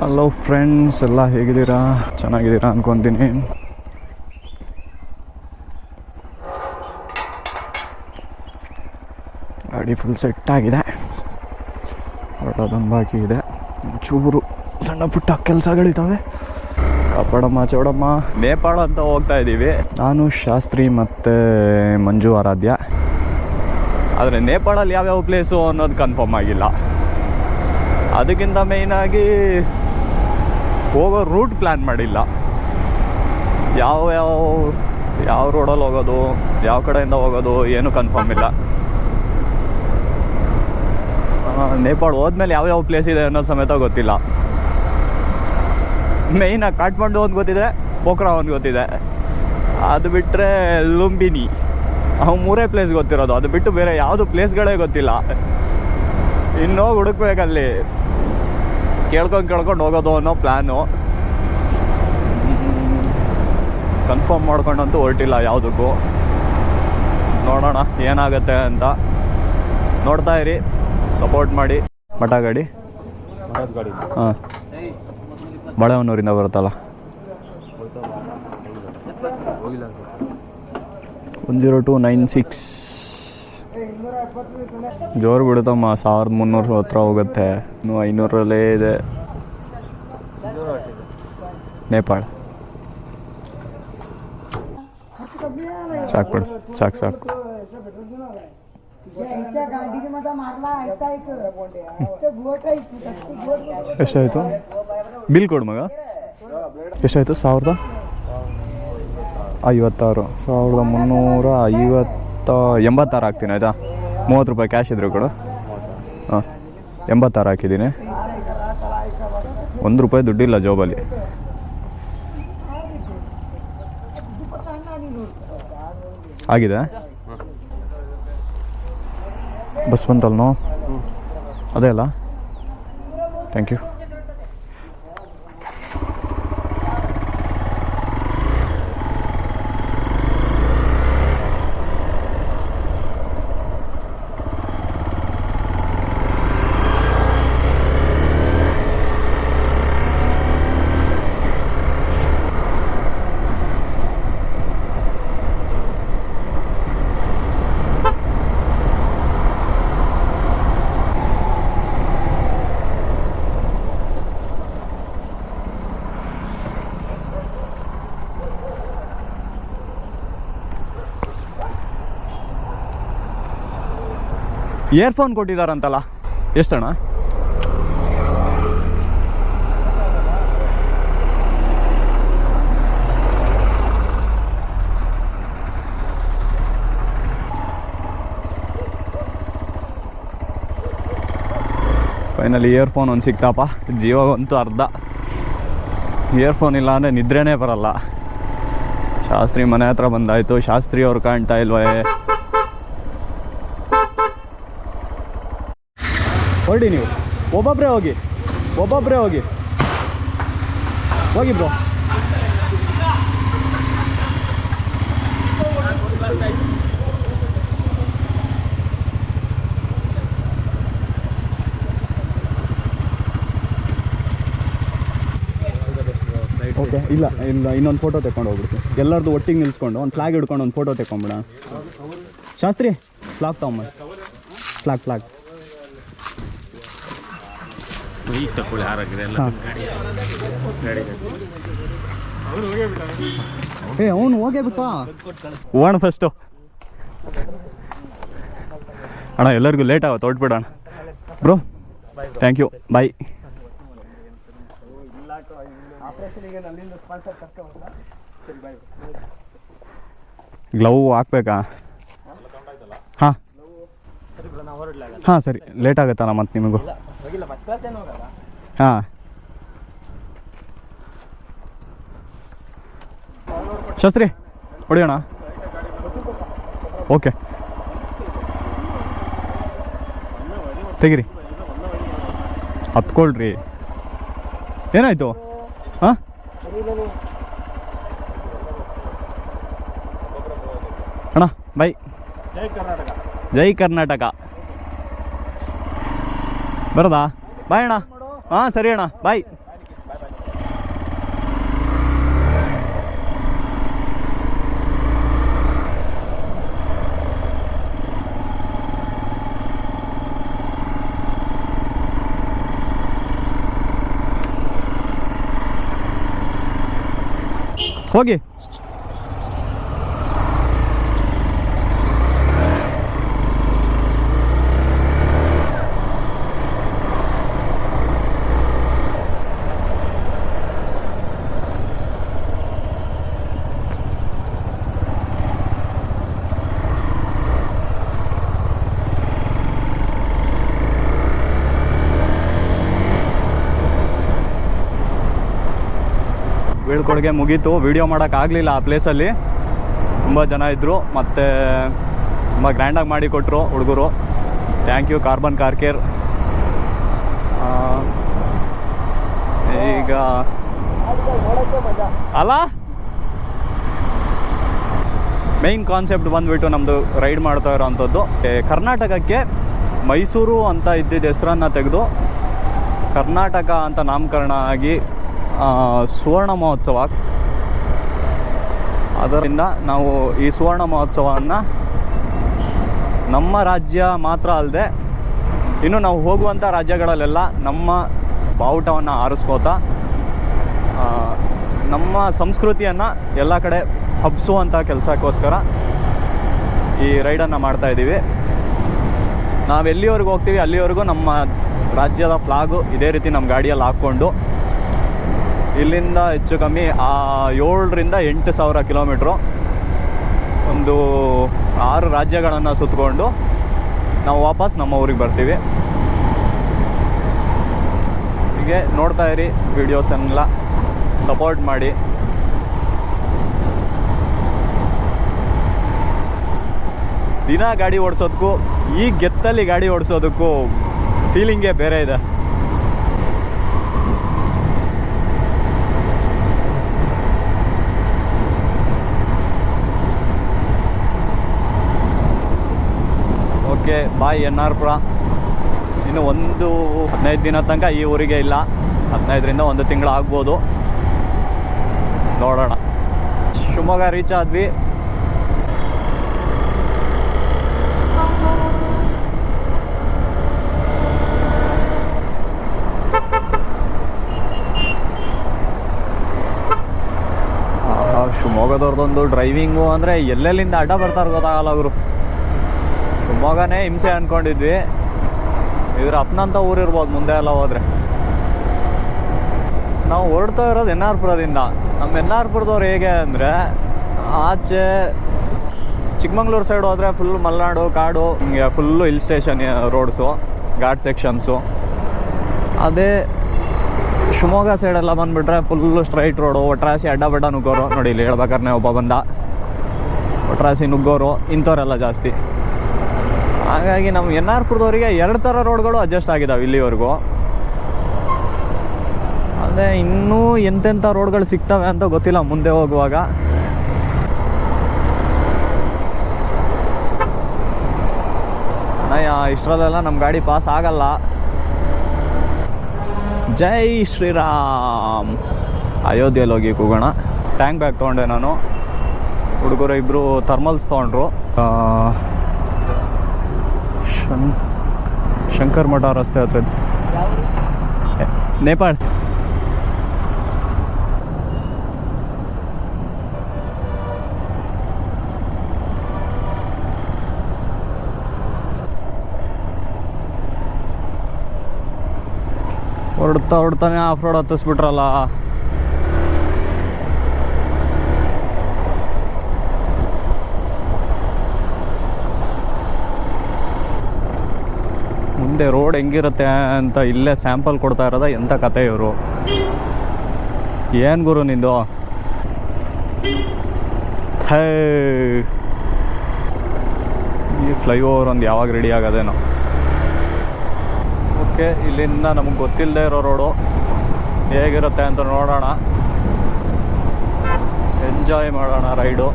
Hello friends ಎಲ್ಲ ಹೇಗಿದ್ದೀರಾ? ಚೆನ್ನಾಗಿದ್ದೀರಾ ಅಂದ್ಕೊತೀನಿ ಗಾಡಿ ಫುಲ್ ಸೆಟ್ ಆಗಿದೆ. ಹೊರಟೋದೊಂದು ಬಾಕಿ ಇದೆ. ಚೂರು ಸಣ್ಣ ಪುಟ್ಟ ಕೆಲಸಗಳಿದ್ದಾವೆ ಕಾಪಾಡಮ್ಮ ಚೌಡಮ್ಮ. ನೇಪಾಳ ಅಂತ ಹೋಗ್ತಾ ಇದ್ದೀವಿ ನಾನು ಶಾಸ್ತ್ರಿ ಮತ್ತು ಮಂಜು ಆರಾಧ್ಯ. ಆದರೆ ನೇಪಾಳಲ್ಲಿ ಯಾವ್ಯಾವ ಪ್ಲೇಸು ಅನ್ನೋದು ಕನ್ಫರ್ಮ್ ಆಗಿಲ್ಲ. ಅದಕ್ಕಿಂತ ಮೇಯ್ನಾಗಿ ಹೋಗೋ ರೂಟ್ ಪ್ಲ್ಯಾನ್ ಮಾಡಿಲ್ಲ. ಯಾವ ಯಾವ ಯಾವ ರೋಡಲ್ಲಿ ಹೋಗೋದು, ಯಾವ ಕಡೆಯಿಂದ ಹೋಗೋದು ಏನು ಕನ್ಫರ್ಮ್ ಇಲ್ಲ. ನೇಪಾಳ ಹೋದ್ಮೇಲೆ ಯಾವ್ಯಾವ ಪ್ಲೇಸ್ ಇದೆ ಅನ್ನೋದು ಸಮೇತ ಗೊತ್ತಿಲ್ಲ. ಮೇಯ್ನಾಗಿ ಕಾಠ್ಮಂಡು ಒಂದು ಗೊತ್ತಿದೆ ಪೋಖ್ರಾ ಒಂದು ಗೊತ್ತಿದೆ. ಅದು ಬಿಟ್ಟರೆ ಲುಂಬಿನಿ. ಅವು ಮೂರೇ ಪ್ಲೇಸ್ ಗೊತ್ತಿರೋದು, ಅದು ಬಿಟ್ಟು ಬೇರೆ ಯಾವುದು ಪ್ಲೇಸ್ಗಳೇ ಗೊತ್ತಿಲ್ಲ. ಇನ್ನೂ ಹುಡುಕ್ಬೇಕಲ್ಲಿ. ಕೇಳ್ಕೊಂಡು ಕೇಳ್ಕೊಂಡು ಹೋಗೋದು ಅನ್ನೋ ಪ್ಲ್ಯಾನು ಕನ್ಫರ್ಮ್ ಮಾಡ್ಕೊಂಡಂತೂ ಹೊರಟಿಲ್ಲ ಯಾವುದಕ್ಕೂ. ನೋಡೋಣ ಏನಾಗುತ್ತೆ ಅಂತ. ನೋಡ್ತಾ ಇರಿ ಸಪೋರ್ಟ್ ಮಾಡಿ. ಮಠ ಗಾಡಿ? ಹಾಂ. ಬಾಳೆಹೊನ್ನೂರಿಂದ ಬರುತ್ತಲ್ಲ? One zero two nine six ಜೋರು ಬಿಡುತ್ತಮ್ಮ, ಸಾವಿರದ ಮುನ್ನೂರು ಹತ್ರ ಹೋಗುತ್ತೆ. ಇನ್ನು ಐನೂರಲ್ಲೇ ಇದೆ. ನೇಪಾಳ. ಸಾಕು ಬಿಡು, ಸಾಕು ಸಾಕು. ಎಷ್ಟಾಯಿತು? ಬಿಲ್ ಕೊಡು ಮಗ. ಎಷ್ಟಾಯಿತು? ಸಾವಿರದ? ಐವತ್ತಾರು. ಸಾವಿರದ ಮುನ್ನೂರ ಐವತ್ತ, ಎಂಬತ್ತಾರು ಆಗ್ತೀನಿ, ಆಯಿತಾ? ಮೂವತ್ತು ರೂಪಾಯಿ ಕ್ಯಾಶ್ ಇದ್ರು ಕೊಡು. ಹಾಂ, ಎಂಬತ್ತಾರು ಹಾಕಿದ್ದೀನಿ. ಒಂದು ರೂಪಾಯಿ ದುಡ್ಡಿಲ್ಲ ಜೋಬಲ್ಲಿ ಆಗಿದೆ? ಬಸ್ ಬಂತಲ್ನೋ? ಅದೇ ಅಲ್ಲ? ಥ್ಯಾಂಕ್ ಯು ಇಯರ್ಫೋನ್ ಕೊಟ್ಟಿದ್ದಾರಂತಲ್ಲ ಎಷ್ಟಣ್ಣ? ಫೈನಲಿ ಇಯರ್ಫೋನ್ ಒಂದು ಸಿಕ್ತಪ್ಪ ಜೀವ ಅಂತೂ ಅರ್ಧ. ಇಯರ್ಫೋನ್ ಇಲ್ಲ ಅಂದರೆ ನಿದ್ರೆನೇ ಬರಲ್ಲ. ಶಾಸ್ತ್ರಿ ಮನೆ ಹತ್ರ ಬಂದಾಯಿತು. ಶಾಸ್ತ್ರಿ ಅವ್ರು ಕಾಣ್ತಾ ಇಲ್ವೇ? ಹೊರಡಿ ನೀವು. ಒಬ್ಬೊಬ್ಬರೇ ಹೋಗಿ. ಒಬ್ಬೊಬ್ಬರೇ ಹೋಗಿ. ಹೋಗಿ ಬ್ರೋ. ಓಕೆ, ಇಲ್ಲ ಇಲ್ಲ ಇನ್ನೊಂದು ಫೋಟೋ ತೆಕ್ಕೊಂಡು ಹೋಗ್ಬಿಡ್ತೀನಿ. ಎಲ್ಲರದು ಒಟ್ಟಿಗೆ ನಿಲ್ಸ್ಕೊಂಡು, ಒಂದು ಫ್ಲಾಗ್ ಹಿಡ್ಕೊಂಡು ಒಂದು ಫೋಟೋ ತೆಕ್ಕೊಂಬಿಡ ಶಾಸ್ತ್ರಿ ಫ್ಲಾಗ್ ತಗೊಂಬ ಫ್ಲಾಗ್ ಫ್ಲಾಗ್ ಈಗ ತಗೊಳ್ಳಿ ಎಲ್ಲ ಹಾಂ. ಗಾಡಿ ಏ ಅವನು ಹೋಗೇ ಬಿಟ್ಟ. ಹೋಗೋಣ ಫಸ್ಟು ಅಣ್ಣ ಎಲ್ಲರಿಗೂ ಲೇಟ್ ಆಗುತ್ತೆ ಹೊಟ್ಬಿಡೋಣ bro thank you bye glove ಹಾಕ್ಬೇಕಾ? ಹಾಂ. ಹಾಂ ಸರಿ. ಲೇಟ್ ಆಗುತ್ತಲ್ಲ ಮತ್ತೆ ನಿಮಗೂ? ಹಾಂ. ಶಾಸ್ತ್ರಿ ಹೊಡಿಯೋಣ? ಓಕೆ. ತೆಗಿರಿ. ಹತ್ಕೊಳ್ರಿ. ಏನಾಯ್ತು? ಹಾಂ? ಅಣ್ಣ ಬೈ ಜೈ ಕರ್ನಾಟಕ. ಜೈ ಕರ್ನಾಟಕ. ಬರೋದಾ? ಬಾಯ್ ಅಣ್ಣ. ಹಾಂ ಸರಿ ಅಣ್ಣ. ಬಾಯ್ ಹೋಗಿ ಬೀಳ್ಕೊಡುಗೆ ಮುಗೀತು. ವಿಡಿಯೋ ಮಾಡೋಕ್ಕಾಗಲಿಲ್ಲ ಆ ಪ್ಲೇಸಲ್ಲಿ ತುಂಬ ಜನ ಇದ್ದರು ಮತ್ತು ತುಂಬ ಗ್ರ್ಯಾಂಡಾಗಿ ಮಾಡಿ ಕೊಟ್ಟರು ಹುಡುಗರು. Thank you carbon car care ಈಗ ಅಲ್ಲ ಮೇನ್ ಕಾನ್ಸೆಪ್ಟ್ ಬಂದುಬಿಟ್ಟು ನಮ್ಮದು ರೈಡ್ ಮಾಡ್ತಾ ಇರೋವಂಥದ್ದು ಕರ್ನಾಟಕಕ್ಕೆ ಮೈಸೂರು ಅಂತ ಇದ್ದಿದ್ದ ಹೆಸರನ್ನು ತೆಗೆದು ಕರ್ನಾಟಕ ಅಂತ ನಾಮಕರಣ ಆಗಿ ಸುವರ್ಣ ಮಹೋತ್ಸವ. ಅದರಿಂದ ನಾವು ಈ ಸುವರ್ಣ ಮಹೋತ್ಸವವನ್ನು ನಮ್ಮ ರಾಜ್ಯ ಮಾತ್ರ ಅಲ್ಲದೆ ಇನ್ನು ನಾವು ಹೋಗುವಂಥ ರಾಜ್ಯಗಳಲ್ಲೆಲ್ಲ ನಮ್ಮ ಬಾವುಟವನ್ನು ಆರಿಸ್ಕೋತಾ ನಮ್ಮ ಸಂಸ್ಕೃತಿಯನ್ನು ಎಲ್ಲ ಕಡೆ ಹಬ್ಬಿಸುವಂಥ ಕೆಲಸಕ್ಕೋಸ್ಕರ ಈ ರೈಡನ್ನು ಮಾಡ್ತಾ ಇದ್ದೀವಿ. ನಾವು ಎಲ್ಲಿವರೆಗೂ ಹೋಗ್ತೀವಿ ಅಲ್ಲಿವರೆಗೂ ನಮ್ಮ ರಾಜ್ಯದ ಫ್ಲಾಗು ಇದೇ ರೀತಿ ನಮ್ಮ ಗಾಡಿಯಲ್ಲಿ ಹಾಕ್ಕೊಂಡು ಇಲ್ಲಿಂದ ಹೆಚ್ಚು ಕಮ್ಮಿ, ಆ ಏಳರಿಂದ ಎಂಟು ಸಾವಿರ ಕಿಲೋಮೀಟ್ರು. ಒಂದು ಆರು ರಾಜ್ಯಗಳನ್ನು ಸುತ್ತಕೊಂಡು ನಾವು ವಾಪಸ್ ನಮ್ಮ ಊರಿಗೆ ಬರ್ತೀವಿ. ಹೀಗೆ ನೋಡ್ತಾ ಇರಿ ವಿಡಿಯೋಸನ್ನೆಲ್ಲ ಸಪೋರ್ಟ್ ಮಾಡಿ. ದಿನ ಗಾಡಿ ಓಡಿಸೋದಕ್ಕೂ ಈ ಗೆತ್ತಲ್ಲಿ ಗಾಡಿ ಓಡಿಸೋದಕ್ಕೂ ಫೀಲಿಂಗೇ ಬೇರೆ ಇದೆ. ಓಕೆ ಬಾಯ್ ಎನ್ ಆರ್ ಪುರ ಇನ್ನು ಒಂದು ಹದಿನೈದು ದಿನ ತನಕ ಈ ಊರಿಗೆ ಇಲ್ಲ. ಹದಿನೈದರಿಂದ ಒಂದು ತಿಂಗಳು ಆಗ್ಬೋದು. ನೋಡೋಣ. ಶಿವಮೊಗ್ಗ ರೀಚ್ ಆದ್ವಿ. ಶಿವಮೊಗ್ಗದವ್ರದ್ದೊಂದು ಡ್ರೈವಿಂಗು ಅಂದರೆ ಎಲ್ಲೆಲ್ಲಿಂದ ಅಡ್ಡ ಬರ್ತಾರೆ ಗೊತ್ತಾಗಲ್ಲ ಅವರು ಶಿವಮೊಗ್ಗನೇ ಹಿಂಸೆ ಅಂದ್ಕೊಂಡಿದ್ವಿ ಇದ್ರ ಅಪ್ನಂತ ಊರಿರ್ಬೋದು ಮುಂದೆ ಎಲ್ಲ ಹೋದ್ರೆ. ನಾವು ಹೊರಡ್ತಾ ಇರೋದು ಎನ್ ಆರ್ ಪುರದಿಂದ ನಮ್ಮ ಎನ್ ಆರ್ ಪುರದವ್ರು ಹೇಗೆ ಅಂದರೆ, ಆಚೆ ಚಿಕ್ಕಮಂಗ್ಳೂರು ಸೈಡ್ ಹೋದರೆ ಫುಲ್ ಮಲೆನಾಡು, ಕಾಡು, ಹಿಂಗೆ full hill station roads ghat sections ಅದೇ ಶಿವಮೊಗ್ಗ ಸೈಡೆಲ್ಲ ಬಂದುಬಿಟ್ರೆ ಫುಲ್ಲು ಸ್ಟ್ರೈಟ್ ರೋಡು ಒಟ್ರಾಸಿ ಅಡ್ಡ ಬಡ್ಡ ನುಗ್ಗೋರು. ನೋಡಿ ಇಲ್ಲಿ ಹೇಳ್ಬೇಕಾದ್ರೆ ಒಬ್ಬ ಬಂದ. ಒಟ್ರಾಸಿ ನುಗ್ಗೋರು, ಇಂಥವ್ರೆಲ್ಲ ಜಾಸ್ತಿ. ಹಾಗಾಗಿ ನಮ್ಮ ಎನ್ ಆರ್ ಪುರದವರಿಗೆ ಎರಡು ಥರ ರೋಡ್ಗಳು ಅಡ್ಜಸ್ಟ್ ಆಗಿದ್ದಾವೆ ಇಲ್ಲಿವರೆಗೂ. ಅಂದರೆ ಇನ್ನೂ ಎಂತೆಂಥ ರೋಡ್ಗಳು ಸಿಗ್ತವೆ ಅಂತ ಗೊತ್ತಿಲ್ಲ ಮುಂದೆ ಹೋಗುವಾಗ. ಇಷ್ಟರಲ್ಲೆಲ್ಲ ನಮ್ಮ ಗಾಡಿ ಪಾಸ್ ಆಗಲ್ಲ. ಜೈ ಶ್ರೀರಾಮ್. ಅಯೋಧ್ಯೆಯಲ್ಲಿ ಹೋಗಿ ಕೂಗೋಣ. ಟ್ಯಾಂಕ್ ಬ್ಯಾಗ್ ತೊಗೊಂಡೆ ನಾನು. ಹುಡುಗರು ಇಬ್ಬರು ಥರ್ಮಲ್ಸ್ ತೊಗೊಂಡ್ರು. ಶಂ ಶಂಕರ್ ಮಠ ರಸ್ತೆ ಹತ್ರ. ನೇಪಾಳ. ಹೊರಡ್ತಾ ಹೊಡ್ತಾ ಹೊಡ್ತಾನೆ ಆಫ್ ರೋಡ್ ಹತ್ತಿಸ್ಬಿಟ್ರಲ್ಲ. ಮುಂದೆ ರೋಡ್ ಹೆಂಗಿರುತ್ತೆ ಅಂತ ಇಲ್ಲೇ ಸ್ಯಾಂಪಲ್ ಕೊಡ್ತಾ ಇರೋದ ಎಂಥ ಕತೆ ಇವರು? ಏನು ಗುರು ನಿಂದು? ಹೇ ಈ ಫ್ಲೈಓವರ್ ಒಂದು ಯಾವಾಗ ರೆಡಿ ಆಗೋದೇನೋ. ಓಕೆ, ಇಲ್ಲಿಂದ ನಮಗೆ ಗೊತ್ತಿಲ್ಲದೆ ಇರೋ ರೋಡು ಹೇಗಿರುತ್ತೆ ಅಂತ ನೋಡೋಣ. ಎಂಜಾಯ್ ಮಾಡೋಣ ರೈಡು.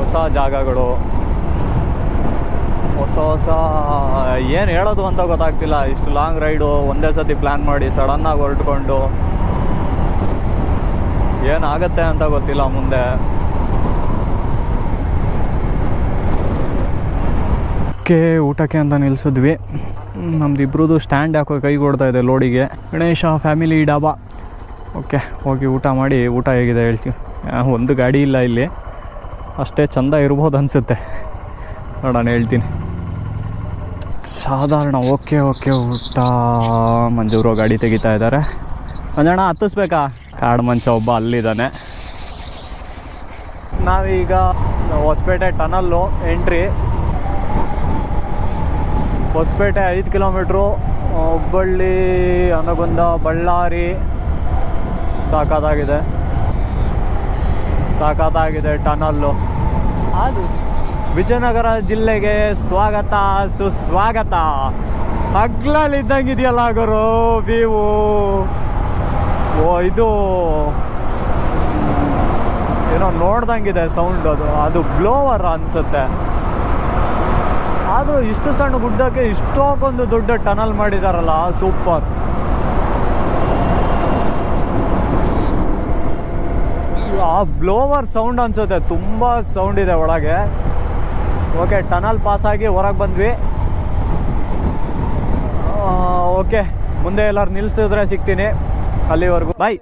ಹೊಸ ಜಾಗಗಳು. ಹೊಸ ಹೊಸ, ಏನು ಹೇಳೋದು ಅಂತ ಗೊತ್ತಾಗ್ತಿಲ್ಲ. ಇಷ್ಟು ಲಾಂಗ್ ರೈಡು ಒಂದೇ ಸತಿ ಪ್ಲ್ಯಾನ್ ಮಾಡಿ ಸಡನ್ನಾಗಿ ಹೊರಟ್ಕೊಂಡು ಏನಾಗತ್ತೆ ಅಂತ ಗೊತ್ತಿಲ್ಲ ಮುಂದೆ. ಓಕೆ ಊಟಕ್ಕೆ ಅಂತ ನಿಲ್ಸಿದ್ವಿ. ನಮ್ದು ಇಬ್ರದ್ದು ಸ್ಟ್ಯಾಂಡ್ ಹಾಕೋ ಕೈ ಕೊಡ್ತಾ ಇದೆ ಲೋಡಿಗೆ ಗಣೇಶ ಫ್ಯಾಮಿಲಿ ಡಾಬಾ ಓಕೆ, ಹೋಗಿ ಊಟ ಮಾಡಿ, ಊಟ ಹೇಗಿದೆ ಹೇಳ್ತೀವಿ. ಒಂದು ಗಾಡಿ ಇಲ್ಲ ಇಲ್ಲಿ. ಅಷ್ಟೇ ಚಂದ ಇರ್ಬೋದು ಅನಿಸುತ್ತೆ. ನೋಡೋಣ, ಹೇಳ್ತೀನಿ. ಸಾಧಾರಣ ಓಕೆ ಓಕೆ, ಊಟ. ಮಂಜೂರು ಗಾಡಿ ತೆಗಿತಾ ಇದ್ದಾರೆ. ಮಂಜಣ್ಣ, ಹತ್ತಿಸ್ಬೇಕಾ? ಕಾಡು ಮನುಷ್ಯ ಒಬ್ಬ ಅಲ್ಲಿದ್ದಾನೆ. ನಾವೀಗ ಹೊಸಪೇಟೆ ಟನಲ್ಲು ಎಂಟ್ರಿ. ಹೊಸಪೇಟೆ ಐದು ಕಿಲೋಮೀಟ್ರು, ಹುಬ್ಬಳ್ಳಿ ಅನಗುಂದ ಬಳ್ಳಾರಿ. ಸಾಕಾದಾಗಿದೆ. ಸಾಕಾದಾಗಿದೆ ಟನಲ್ಲು. ಅದು ವಿಜಯನಗರ ಜಿಲ್ಲೆಗೆ ಸ್ವಾಗತ, ಸುಸ್ವಾಗತ. ಹಗ್ಲಲ್ಲಿದ್ದಂಗಿದೆಯಲ್ಲ ಗುರು ವಿವು ಓ, ಇದು. ಏನೋ ನೋಡ್ದಂಗಿದೆ ಸೌಂಡ್ ಅದು. ಅದು ಬ್ಲೋವರ್ ಅನ್ಸುತ್ತೆ. ಆದರೂ ಇಷ್ಟು ಸಣ್ಣ ಗುಡ್ಡಕ್ಕೆ ಇಷ್ಟೊಂದು ದೊಡ್ಡ ಟನಲ್ ಮಾಡಿದಾರಲ್ಲ ಸೂಪರ್ ಆ ಬ್ಲೋವರ್ ಸೌಂಡ್ ಅನ್ಸುತ್ತೆ. ತುಂಬ ಸೌಂಡ್ ಇದೆ ಒಳಗೆ. ಓಕೆ ಟನಲ್ ಪಾಸ್ ಆಗಿ ಹೊರಗೆ ಬಂದ್ವಿ. ಓಕೆ ಮುಂದೆ ಎಲ್ಲರೂ ನಿಲ್ಸಿದ್ರೆ ಸಿಗ್ತೀನಿ ಅಲ್ಲಿವರೆಗೂ. ಬಾಯ್